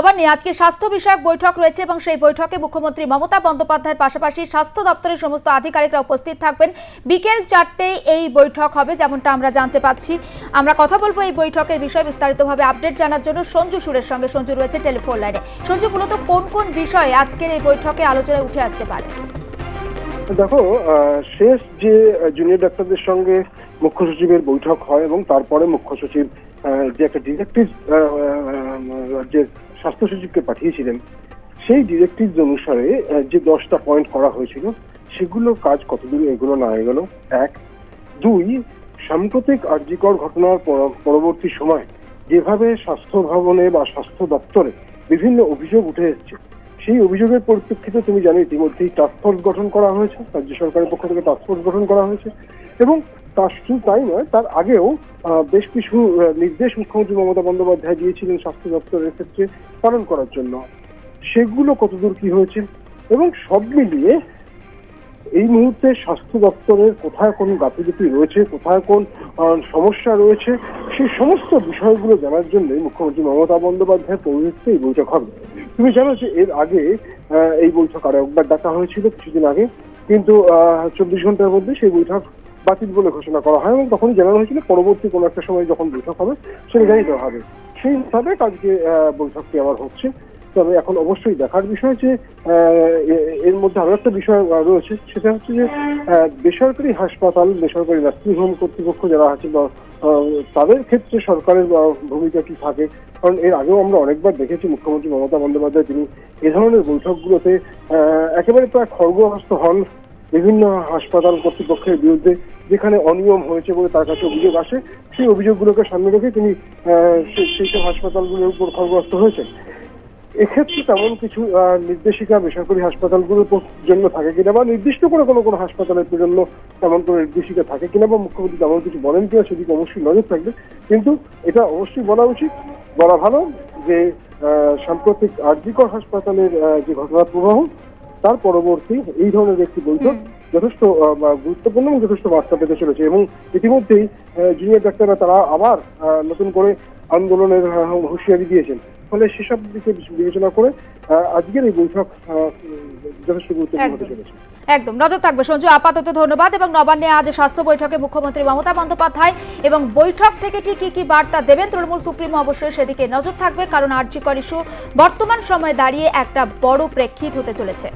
নবান্নে আজকে স্বাস্থ্য বিষয়ক বৈঠক রয়েছে এবং সেই বৈঠকে মুখ্যমন্ত্রী মমতা বন্দ্যোপাধ্যায়ের পাশাপাশি স্বাস্থ্য দপ্তরের সমস্ত আধিকারিকরা উপস্থিত থাকবেন। বিকেল চারটে এই বৈঠক হবে, যেমনটা আমরা জানতে পাচ্ছি। আমরা কথা বলব এই বৈঠকের বিষয়ে বিস্তারিতভাবে আপডেট জানার জন্য সঞ্জু সুরের সঙ্গে। সঞ্জু রয়েছে টেলিফোন লাইনে। সঞ্জু, মূলত কোন কোন বিষয়ে আজকের এই বৈঠকে আলোচনায় উঠে আসতে পারে? দেখো শেষ যে জুনিয়র ডাক্তারদের সঙ্গে মুখ্য সচিবের বৈঠক হয় এবং তারপরে মুখ্য সচিব যে একটা ডিরেক্টিভ যে স্বাস্থ্য সচিবকে পাঠিয়েছিলেন, সেই ডিরেক্টিভ অনুসারে যে দশটা পয়েন্ট করা হয়েছিল সেগুলো কাজ কতদূর এগুলো না এগুলো? এক। দুই, সাম্প্রতিক আর্যিকর ঘটনার পর- পরবর্তী সময় যেভাবে স্বাস্থ্য ভবনে বা স্বাস্থ্য দপ্তরে বিভিন্ন অভিযোগ উঠে এসেছে, সেই অভিযোগের পরিপ্রেক্ষিতে তুমি জানো ইতিমধ্যেই টাস্কফোর্স গঠন করা হয়েছে, রাজ্য সরকারের পক্ষ থেকে টাস্কফোর্স গঠন করা হয়েছে এবং তার শুধু তাই নয়, তার আগেও বেশ কিছু নির্দেশ মুখ্যমন্ত্রী মমতা বন্দ্যোপাধ্যায় দিয়েছিলেন স্বাস্থ্য দপ্তরের ক্ষেত্রে পালন করার জন্য। সেগুলো কতদূর কি হয়েছে? এবং সব মিলিয়ে এই মুহূর্তে স্বাস্থ্য দপ্তরের কোথায় কোন গাফিলতি রয়েছে, কোথায় কোন সমস্যা রয়েছে সেই সমস্ত বিষয়গুলো জানার জন্যই মুখ্যমন্ত্রী মমতা বন্দ্যোপাধ্যায়ের পৌরহিত্যে এই বৈঠক হবে। তুমি জানো যে এর আগে এই বৈঠক আরও একবার ডাকা হয়েছিল কিছুদিন আগে, কিন্তু চব্বিশ ঘণ্টার মধ্যে সেই বৈঠক বাতিল বলে ঘোষণা করা হয় এবং তখনই জানানো হয়েছিল পরবর্তী কোনো একটা সময় যখন বৈঠক হবে সেটা জানিয়ে দেওয়া হবে। সেই হিসাবে আজকে বৈঠকটি আবার হচ্ছে। তবে এখন অবশ্যই দেখার বিষয় যে এর মধ্যে আরও একটা বিষয় রয়েছে। সেটা হচ্ছে যে বেসরকারি হাসপাতাল, বেসরকারি নার্সিংহোম কর্তৃপক্ষ যারা আছে বা তাদের ক্ষেত্রে সরকারের ভূমিকা কি থাকে? কারণ এর আগেও আমরা অনেকবার দেখেছি মুখ্যমন্ত্রী মমতা বন্দ্যোপাধ্যায়, তিনি এ ধরনের বৈঠকগুলোতে একেবারে প্রায় খড়গহস্ত হন। বিভিন্ন হাসপাতাল কর্তৃপক্ষের বিরুদ্ধে যেখানে অনিয়ম হয়েছে বলে তার কাছে অভিযোগ আসে, সেই অভিযোগগুলোকে সামনে রেখে তিনি সেই সব হাসপাতালগুলোর উপর খড়গহস্ত হয়েছেন। এক্ষেত্রে তেমন কিছু নির্দেশিকা বেসরকারি হাসপাতালগুলোর জন্য থাকে কিনা বা নির্দিষ্ট করে কোনো কোনো হাসপাতালের জন্য তেমন কোনো নির্দেশিকা থাকে কিনা বা মুখ্যমন্ত্রী তেমন কিছু বলেন কিনা সেদিকে অবশ্যই নজর থাকবে। কিন্তু এটা অবশ্যই বলা উচিত, বলা ভালো যে সাম্প্রতিক আরজিকর হাসপাতালের যে ঘটনার প্রবাহ তার পরবর্তী এই ধরনের একটি বৈঠক যথেষ্ট গুরুত্বপূর্ণ এবং যথেষ্ট বার্তা পেতে চলেছে এবং ইতিমধ্যেই জুনিয়র ডাক্তাররা তারা আবার নতুন করে আন্দোলনের হুঁশিয়ারি দিয়েছেন। ফলে সেসব দিকে বিবেচনা করে আজকের এই বৈঠক যথেষ্ট গুরুত্বপূর্ণ হতে একদম। চলেছে একদম। নজর থাকবে। সঞ্জু আপাতত ধন্যবাদ এবং নবান্নে আজ স্বাস্থ্য বৈঠকে মুখ্যমন্ত্রী মমতা বন্দ্যোপাধ্যায় এবং বৈঠক থেকে ঠিক কি কি বার্তা দেবেন তৃণমূল সুপ্রিমো অবশ্যই সেদিকে নজর থাকবে কারণ আর্যিকর ইস্যু বর্তমান সময়ে দাঁড়িয়ে একটা বড় প্রেক্ষিত হতে চলেছে।